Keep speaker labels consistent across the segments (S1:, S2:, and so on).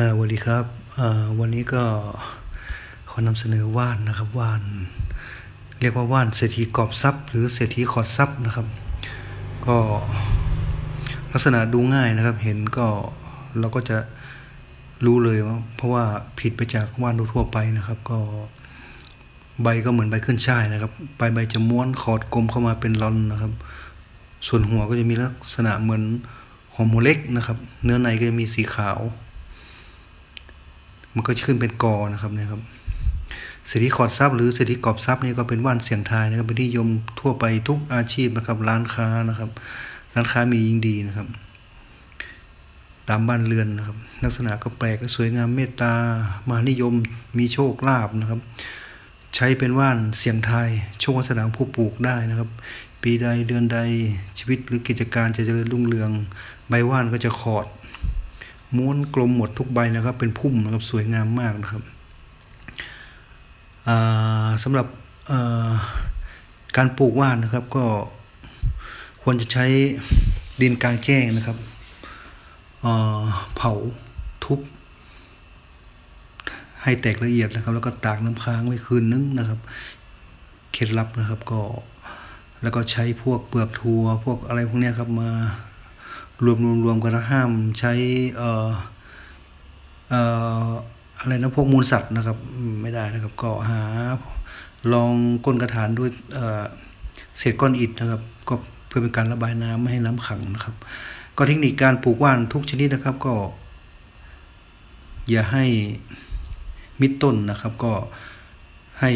S1: สวัสดีครับวันนี้ก็ขอนำเสนอว่านนะครับว่าน เรียกว่าว่านเศรษฐีกอบทรัพย์ หรือเศรษฐีขอดทรัพย์นะครับ ก็ลักษณะดูง่ายนะครับ เห็นก็เราก็จะรู้เลยว่าเพราะว่าผิดไปจากว่านทั่วไปนะครับ ก็ใบก็เหมือนใบขึ้นช่ายนะครับปลายใบจะม้วนขอดกลมเข้ามาเป็นลอนนะครับ ส่วนหัวก็จะมีลักษณะเหมือนหัวหมูเล็กนะครับ เนื้อในก็จะมีสีขาว มันก็จะขึ้นเป็นกอนะครับเนะครับเศรษฐีขอดทรัพย์หรือเศรษฐีกอบทรัพย์นี่ก็เป็นว่านเสียงทายนะครับเป็นที่นิยมทั่วไปทุกอาชีพนะครับ ร้านค้านะครับ ร้านค้ามียิ่งดีนะครับ ตามบ้านเรือนนะครับ ลักษณะก็แปลกและสวยงามเมตตามานิยมมีโชคลาภนะครับ ใช้เป็นว่านเสียงทายโชควาสนาผู้ปลูกได้นะครับ ปีใดเดือนใดชีวิตหรือกิจการจะเจริญรุ่งเรือง ใบว่านก็จะขอด ม้วนกลมหมดทุกใบนะครับ เป็นพุ่มนะครับสวยงามมากนะครับสำหรับการปลูกว่านนะครับก็ควรจะใช้ดินกลางแจ้งนะครับเผาทุบ ให้แตกละเอียดนะครับ แล้วก็ตากน้ำค้างไว้คืนนึงนะครับเคล็ดลับนะครับก็แล้วก็ใช้พวกเปลือกถั่วพวกอะไรพวกนี้ครับมา รวมรวมรวมกันแล้วห้ามใช้เอ่อเอ่ออะไรนะพวกมูลสัตว์นะครับไม่ได้นะครับ ก็หาลองก้นกระถานด้วยเเศษก้อนอิฐนะครับ ก็เพื่อเป็นการระบายน้ำไม่ให้น้ำขังนะครับ ก็เทคนิคการปลูกว่านทุกชนิดนะครับ ก็ อย่าให้มิดต้นนะครับ ก็ให้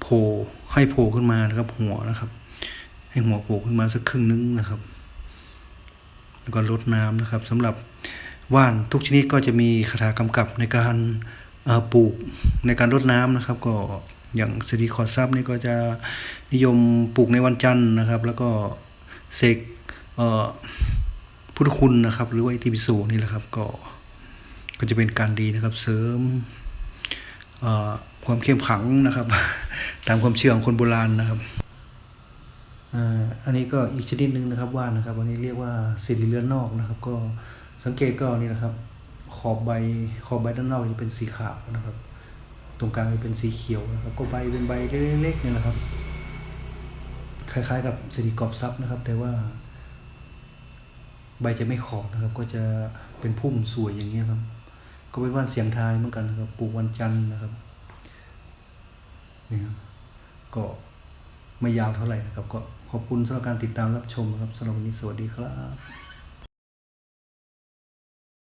S1: โผล่ให้โผล่ขึ้นมานะครับ หัวนะครับ ให้หัวโผล่ขึ้นมาสักครึ่งนึงนะครับ ก็ลดน้ำนะครับสำหรับว่านทุกชนิดก็จะมีคาถากำกับในการปลูกในการรดน้ำนะครับ ก็อย่างสิริขอดทรัพย์นี่ก็จะนิยมปลูกในวันจันทร์นะครับ แล้วก็เสกพุทธคุณนะครับ หรือว่าอิติปิโสนี่แหละครับก็ก็จะเป็นการดีนะครับเสริมความเข้มขังนะครับ ตามความเชื่อของคนโบราณนะครับ อ่าอันนี้ก็อีกชนิดหนึ่งนะครับว่านนะครับอันนี้เรียกว่าสิริเลือนนอกนะครับ ก็สังเกตก็นี่นะครับ ขอบใบขอบใบด้านนอกจะเป็นสีขาวนะครับ ตรงกลางจะเป็นสีเขียวนะครับ ก็ใบเป็นใบเล็กๆเนี่ยนะครับ คล้ายๆ กับสิริกอบทรัพนะครับ แต่ว่า ใบจะไม่ขอบนะครับ ก็จะเป็นพุ่มสวยอย่างเงี้ยครับ ก็เป็นว่านเสียงทายเหมือนกันนะครับปลูกวันจันทร์นะครับนี่ครับก็ ไม่ยาวเท่าไหร่นะครับ ก็ขอบคุณสำหรับการติดตามรับชมนะครับสำหรับวันนี้สวัสดีครับ